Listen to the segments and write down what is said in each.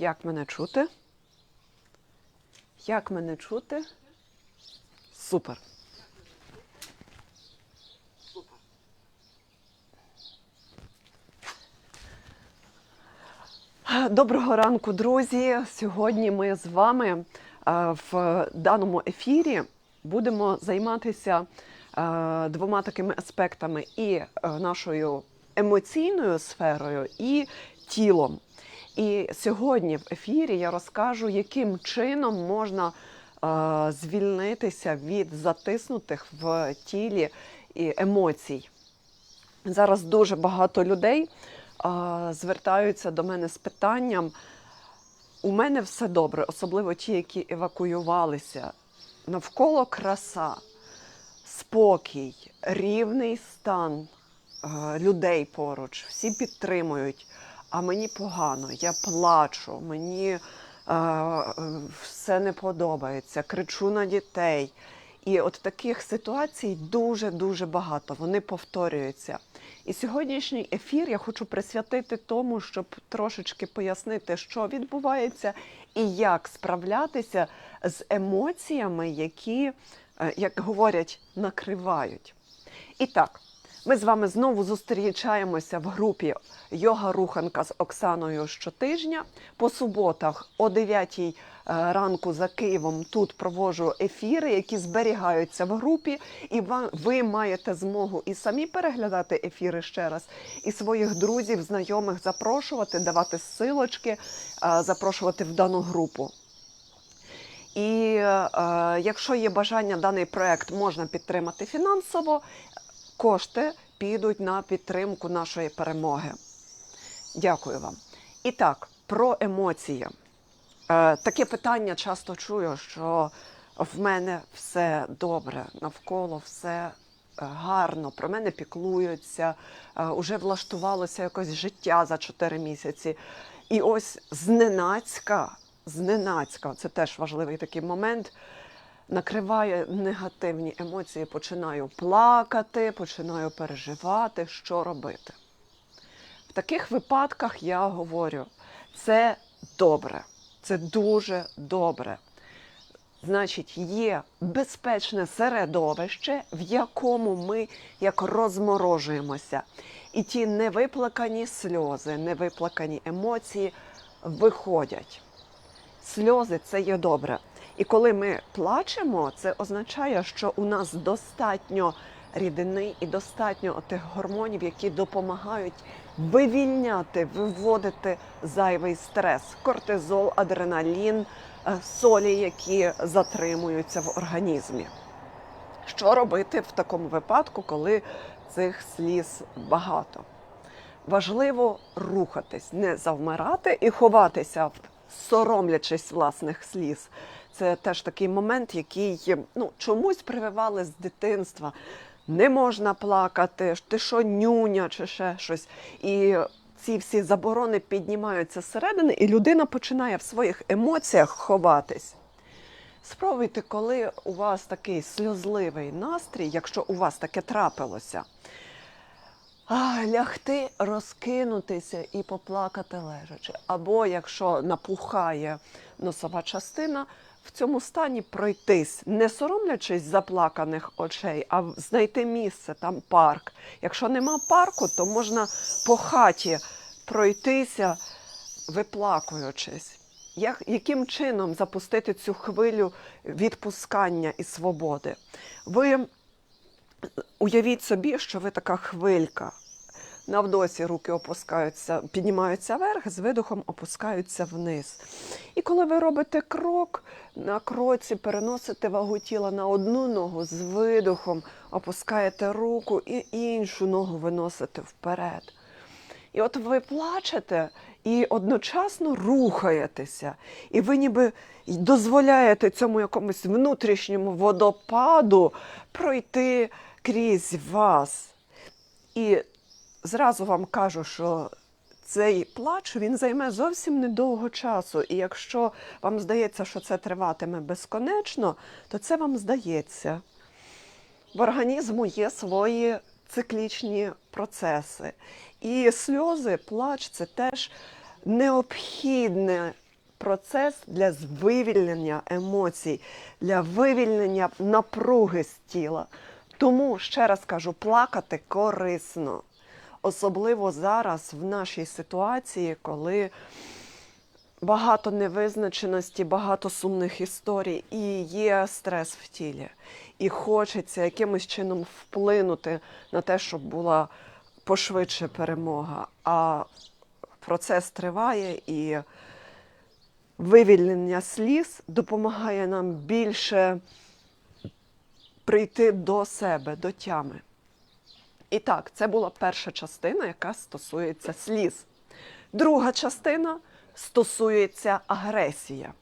Як мене чути? Як мене чути? Супер. Доброго ранку, друзі. Сьогодні ми з вами е, в даному ефірі будемо займатися е, двома такими аспектами: і е, нашою емоційною сферою, і тілом. І сьогодні в ефірі я розкажу, яким чином можна е, звільнитися від затиснутих в тілі емоцій. Зараз дуже багато людей а, звертаються до мене з питанням. У мене все добре, особливо ті, які евакуювалися. Навколо краса, спокій, рівний стан е, людей поруч, всі підтримують. А мені погано, я плачу, мені е, все не подобається, кричу на дітей. І от таких ситуацій дуже-дуже багато. Вони повторюються. І сьогоднішній ефір я хочу присвятити тому, щоб трошечки пояснити, що відбувається і як справлятися з емоціями, які, е, як говорять, накривають. І так, ми з вами знову зустрічаємося в групі Йога Руханка з Оксаною щотижня. По суботах о 9 ранку за Києвом тут проводжу ефіри, які зберігаються в групі, і ви маєте змогу і самі переглядати ефіри ще раз, і своїх друзів, знайомих запрошувати, давати ссилочки, е, запрошувати в дану групу. І е, якщо є бажання, даний проект можна підтримати фінансово, кошти підуть на підтримку нашої перемоги. Дякую вам. І так, про емоції. Е, таке питання часто чую, що в мене все добре, навколо все е, гарно, про мене піклуються, е, уже влаштувалося якось життя за 4 місяці. І ось зненацька, зненацька, це теж важливий такий момент. Накриває негативні емоції, починаю плакати, починаю переживати, що робити. В таких випадках я говорю, це добре, це дуже добре. Значить, є безпечне середовище, в якому ми як розморожуємося. І ті невиплакані сльози, невиплакані емоції виходять. Сльози це є добре. І коли ми плачемо, це означає, що у нас достатньо рідини і достатньо тих гормонів, які допомагають вивільняти, виводити зайвий стрес, кортизол, адреналін, е, солі, які затримуються в організмі. Що робити в такому випадку, коли цих сліз багато? Важливо рухатись, не завмирати і ховатися, соромлячись власних сліз. Це теж такий момент, який ну, чомусь прививали з дитинства. Не можна плакати, ти що нюня чи ще щось. І ці всі заборони піднімаються зсередини, і людина починає в своїх емоціях ховатись. Спробуйте, коли у вас такий сльозливий настрій, якщо у вас таке трапилося, а, лягти, розкинутися і поплакати лежачи. Або якщо напухає носова частина, в цьому стані пройтись, не соромлячись заплаканих очей, а знайти місце, там парк. Якщо нема парку, то можна по хаті пройтися, виплакуючись. Як, яким чином запустити цю хвилю відпускання і свободи? Ви уявіть собі, що ви така хвилька. Навдосі руки опускаються, піднімаються вверх, з видохом опускаються вниз. І коли ви робите крок, на кроці переносите вагу тіла на одну ногу з видохом, опускаєте руку і іншу ногу виносите вперед. І от ви плачете і одночасно рухаєтеся, і ви ніби дозволяєте цьому якомусь внутрішньому водопаду пройти крізь вас. І зразу вам кажу, що цей плач він займе зовсім недовго часу. І якщо вам здається, що це триватиме безконечно, то це вам здається. В організму є свої циклічні процеси. І сльози, плач це теж необхідне процес для вивільнення емоцій, для вивільнення напруги з тіла. Тому ще раз кажу, плакати корисно. Особливо зараз в нашій ситуації, коли багато невизначеності, багато сумних історій і є стрес в тілі. І хочеться якимось чином вплинути на те, щоб була пошвидше перемога. А процес триває і вивільнення сліз допомагає нам більше прийти до себе, до тями. І так, це була перша частина, яка стосується сліз. Друга частина стосується агресія.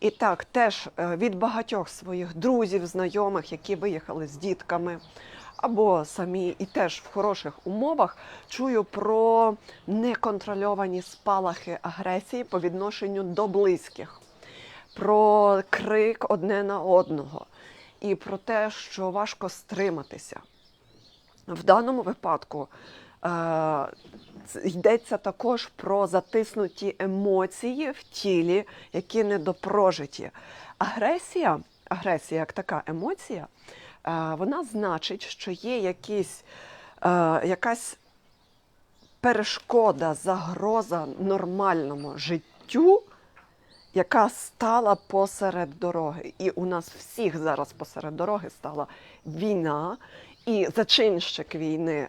І так, теж е, від багатьох своїх друзів, знайомих, які виїхали з дітками, або самі і теж в хороших умовах, чую про неконтрольовані спалахи агресії по відношенню до близьких, про крик одне на одного і про те, що важко стриматися. В даному випадку е, йдеться також про затиснуті емоції в тілі, які недопрожиті. Агресія, агресія як така емоція, е, вона значить, що є якісь, е, якась перешкода, загроза нормальному життю, яка стала посеред дороги. І у нас всіх зараз посеред дороги стала війна і зачинщик війни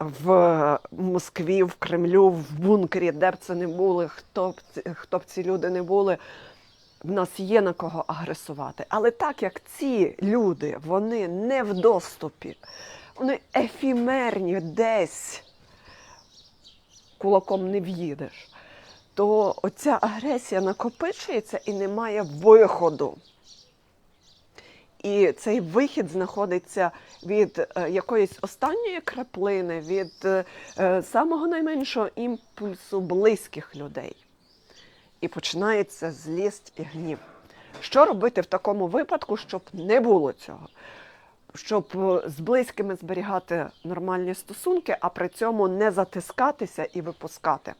в Москві, в Кремлю, в бункері, де б це не були, хто б, хто б ці люди не були. В нас є на кого агресувати. Але так як ці люди, вони не в доступі, вони ефімерні десь кулаком не в'їдеш, то оця агресія накопичується і немає виходу. І цей вихід знаходиться від е, якоїсь останньої краплини, від е, е, самого найменшого імпульсу близьких людей. І починається злість і гнів. Що робити в такому випадку, щоб не було цього? Щоб з близькими зберігати нормальні стосунки, а при цьому не затискатися і випускати.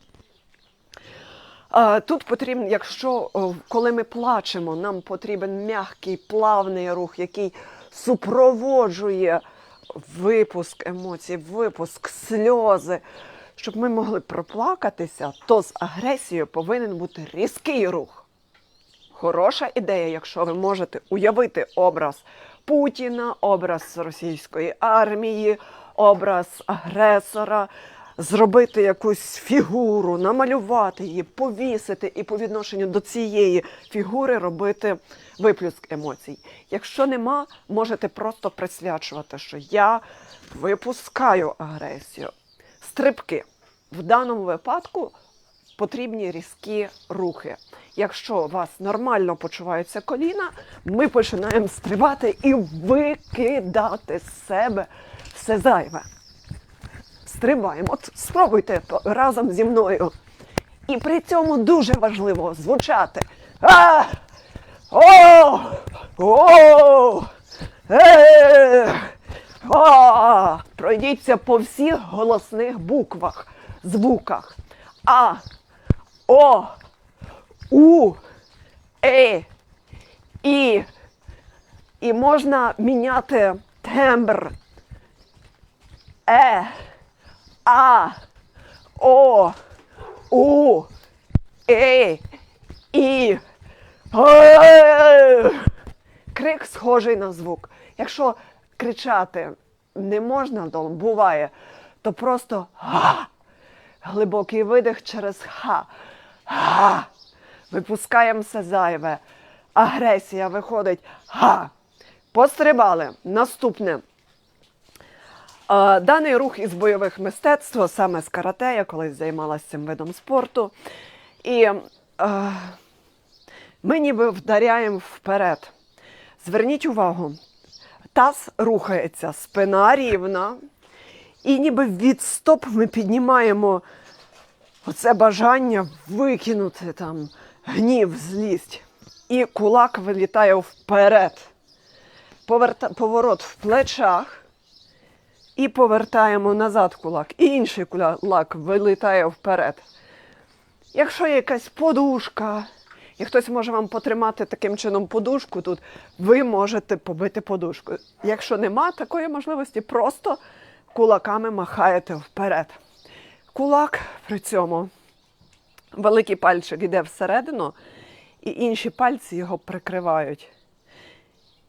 Тут потрібно, якщо коли ми плачемо, нам потрібен м'який, плавний рух, який супроводжує випуск емоцій, випуск сльози. Щоб ми могли проплакатися, то з агресією повинен бути різкий рух. Хороша ідея, якщо ви можете уявити образ Путіна, образ російської армії, образ агресора, зробити якусь фігуру, намалювати її, повісити і по відношенню до цієї фігури робити виплюск емоцій. Якщо нема, можете просто присвячувати, що я випускаю агресію. Стрибки. В даному випадку потрібні різкі рухи. Якщо у вас нормально почуваються коліна, ми починаємо стрибати і викидати з себе все зайве. Стрибаємо. От спробуйте разом зі мною. І при цьому дуже важливо звучати. А! О! О! Е! А! Пройдіться по всіх голосних буквах, звуках. А, О, У, Е, І. І можна міняти тембр. Е, А, О, У, Е, І. Крик схожий на звук. Якщо кричати не можна, то буває, то просто га. Глибокий видих через ха. Га. Випускаємо все зайве. Агресія виходить. Га. Пострибали. Наступне. Даний рух із бойових мистецтв, саме з карате, я колись займалася цим видом спорту. І ми ніби вдаряємо вперед. Зверніть увагу, таз рухається, спина рівна, і ніби від стоп ми піднімаємо оце бажання викинути там гнів, злість. І кулак вилітає вперед. Поворот в плечах. І повертаємо назад кулак. І інший кулак вилітає вперед. Якщо є якась подушка, і хтось може вам потримати таким чином подушку тут, ви можете побити подушку. Якщо нема такої можливості, просто кулаками махаєте вперед. Кулак при цьому великий пальчик йде всередину, і інші пальці його прикривають.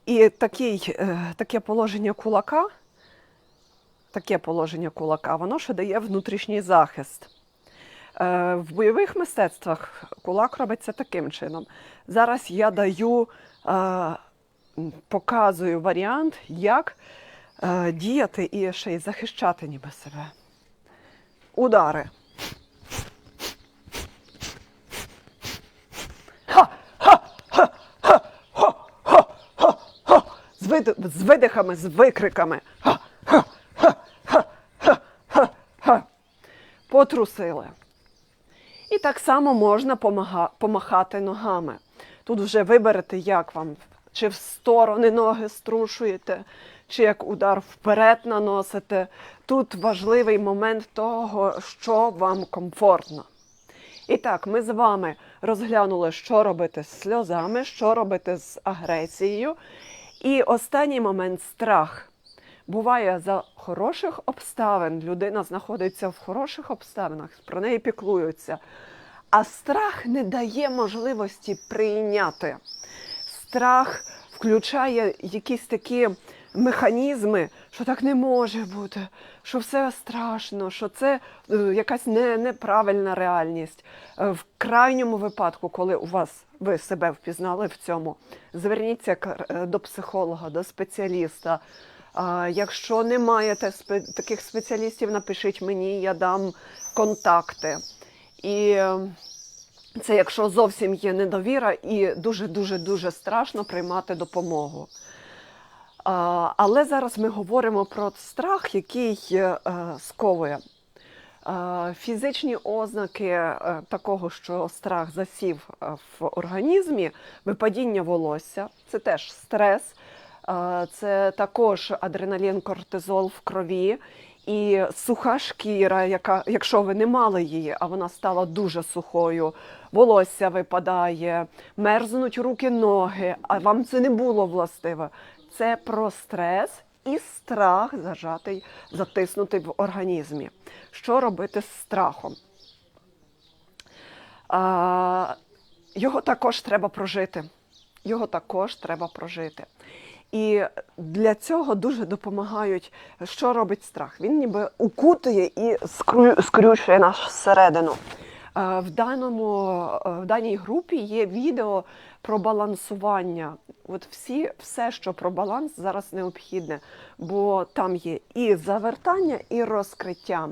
І такий, е, таке положення кулака, таке положення кулака, воно ще дає внутрішній захист. Е, в бойових мистецтвах кулак робиться таким чином. Зараз я даю, е, показую варіант, як е, діяти і ще й захищати ніби себе. Удари. З видихами, з викриками. Потрусили. І так само можна помахати ногами. Тут вже виберете, як вам, чи в сторони ноги струшуєте, чи як удар вперед наносите. Тут важливий момент того, що вам комфортно. І так, ми з вами розглянули, що робити з сльозами, що робити з агресією. І останній момент страх. Буває за хороших обставин, людина знаходиться в хороших обставинах, про неї піклуються. А страх не дає можливості прийняти. Страх включає якісь такі механізми, що так не може бути, що все страшно, що це е, якась не, неправильна реальність. Е, В крайньому випадку, коли у вас ви себе впізнали в цьому, зверніться е, до психолога, до спеціаліста. Якщо не маєте спе- таких спеціалістів, напишіть мені, я дам контакти. І е, це якщо зовсім є недовіра і дуже дуже страшно приймати допомогу. Але зараз ми говоримо про страх, який е, сковує. Е, Фізичні ознаки е, такого, що страх засів е, в організмі, випадіння волосся, це теж стрес, е, це також адреналін, кортизол в крові. І суха шкіра, яка, якщо ви не мали її, а вона стала дуже сухою, волосся випадає, мерзнуть руки, ноги, а вам це не було властиво. Це про стрес і страх зажатий, затиснутий в організмі. Що робити з страхом? А, його також треба прожити. Його також треба прожити. І для цього дуже допомагають, що робить страх. Він ніби укутує і скрю- скрючує нас всередину. Е, В, даному, е, в даній групі є відео про балансування. От всі, все, що про баланс, зараз необхідне, бо там є і завертання, і розкриття.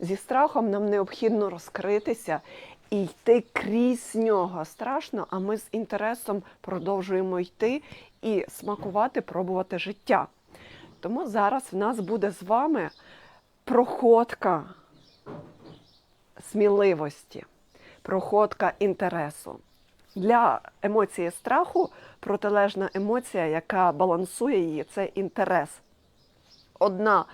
Зі страхом нам необхідно розкритися і йти крізь нього. Страшно, а ми з інтересом продовжуємо йти і смакувати, пробувати життя. Тому зараз в нас буде з вами проходка сміливості, проходка інтересу. Для емоції страху протилежна емоція, яка балансує її, це інтерес. Одна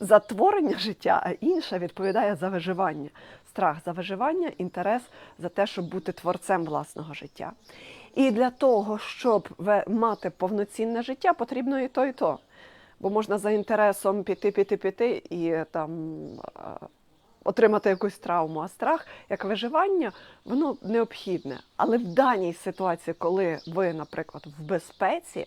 за творення життя, а інша відповідає за виживання. Страх за виживання, інтерес за те, щоб бути творцем власного життя. І для того, щоб мати повноцінне життя, потрібно і то, і то. Бо можна за інтересом піти, піти, піти і там отримати якусь травму. А страх як виживання, воно необхідне. Але в даній ситуації, коли ви, наприклад, в безпеці,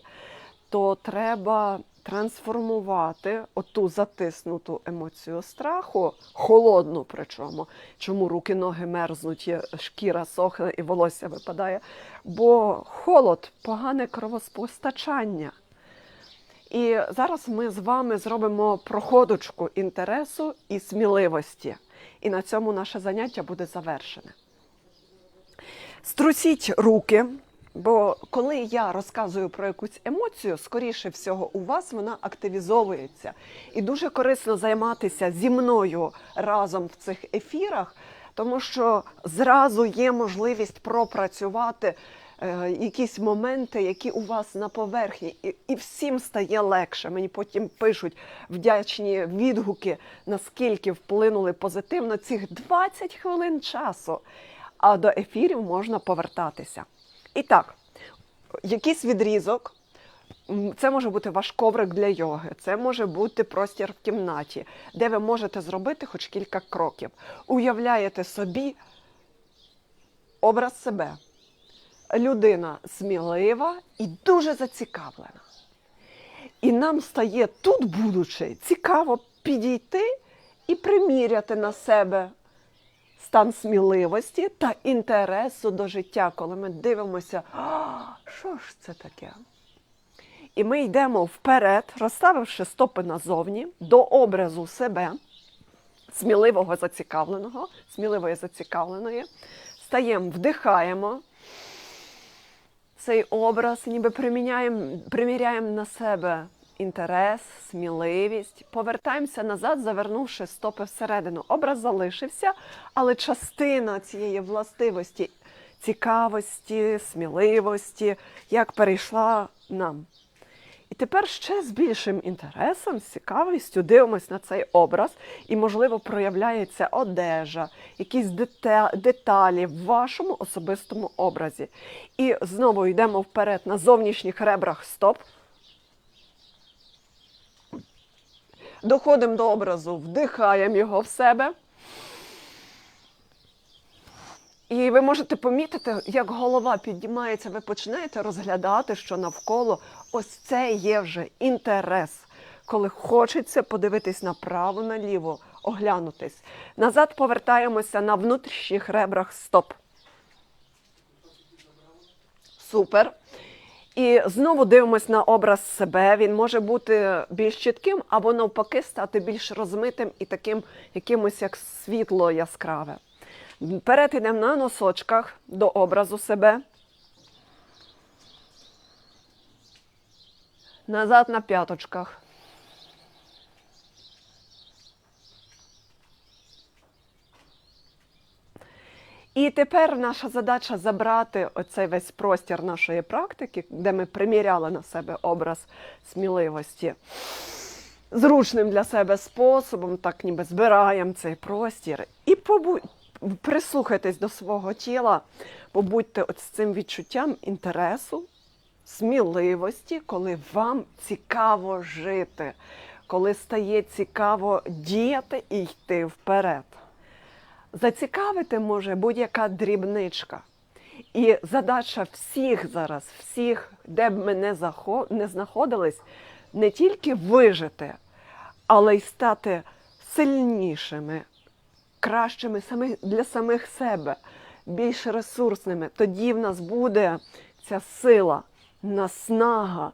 то треба трансформувати оту затиснуту емоцію страху, холодну причому, чому руки, ноги мерзнуть, шкіра сохне і волосся випадає. Бо холод погане кровоспостачання. І зараз ми з вами зробимо проходочку інтересу і сміливості. І на цьому наше заняття буде завершене. Струсіть руки, бо коли я розказую про якусь емоцію, скоріше всього у вас вона активізовується. І дуже корисно займатися зі мною разом в цих ефірах, тому що зразу є можливість пропрацювати е, якісь моменти, які у вас на поверхні, і, і всім стає легше. Мені потім пишуть вдячні відгуки, наскільки вплинули позитивно цих 20 хвилин часу. А до ефірів можна повертатися. І так, якийсь відрізок. Це може бути ваш коврик для йоги, це може бути простір в кімнаті, де ви можете зробити хоч кілька кроків. Уявляєте собі образ себе. Людина смілива і дуже зацікавлена. І нам стає тут, будучи, цікаво підійти і приміряти на себе стан сміливості та інтересу до життя, коли ми дивимося, що ж це таке? І ми йдемо вперед, розставивши стопи назовні до образу себе, сміливого зацікавленого, сміливої зацікавленої, стаємо, вдихаємо цей образ, ніби приміряємо на себе інтерес, сміливість, повертаємося назад, завернувши стопи всередину. Образ залишився, але частина цієї властивості, цікавості, сміливості, як перейшла нам. І тепер ще з більшим інтересом, з цікавістю дивимось на цей образ, і, можливо, проявляється одежа, якісь деталі в вашому особистому образі. І знову йдемо вперед на зовнішніх ребрах стоп. Доходимо до образу, вдихаємо його в себе. І ви можете помітити, як голова піднімається, ви починаєте розглядати, що навколо ось це є вже інтерес, коли хочеться подивитись направо, наліво, оглянутись. Назад повертаємося на внутрішніх ребрах стоп. Супер. І знову дивимось на образ себе. Він може бути більш чітким, або навпаки стати більш розмитим і таким якимось як світло яскраве. Перед йдемо на носочках до образу себе. Назад на п'яточках. І тепер наша задача забрати оцей весь простір нашої практики, де ми приміряли на себе образ сміливості зручним для себе способом, так ніби збираємо цей простір. І побу... прислухайтесь до свого тіла, побудьте от з цим відчуттям інтересу, сміливості, коли вам цікаво жити, коли стає цікаво діяти і йти вперед. Зацікавити може будь-яка дрібничка. І задача всіх зараз, всіх, де б ми не, захо- не знаходились, не тільки вижити, але й стати сильнішими, кращими для самих себе, більш ресурсними. Тоді в нас буде ця сила, наснага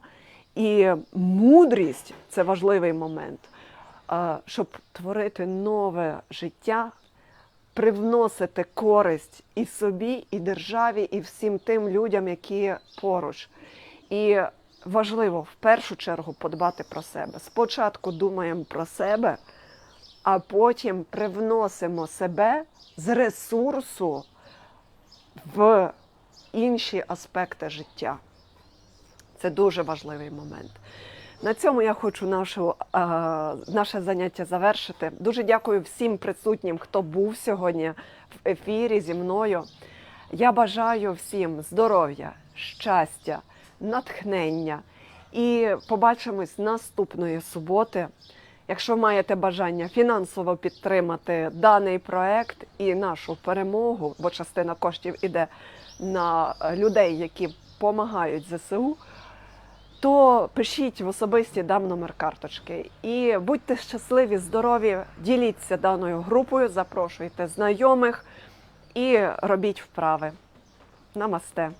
і мудрість це важливий момент, щоб творити нове життя, привносити користь і собі, і державі, і всім тим людям, які поруч. І важливо в першу чергу подбати про себе. Спочатку думаємо про себе, а потім привносимо себе з ресурсу в інші аспекти життя. Це дуже важливий момент. На цьому я хочу нашу, е, наше заняття завершити. Дуже дякую всім присутнім, хто був сьогодні в ефірі зі мною. Я бажаю всім здоров'я, щастя, натхнення і побачимось наступної суботи. Якщо маєте бажання фінансово підтримати даний проект і нашу перемогу, бо частина коштів іде на людей, які допомагають ЗСУ, то пишіть в особисті дам номер карточки. І будьте щасливі, здорові, діліться даною групою, запрошуйте знайомих і робіть вправи. Намасте!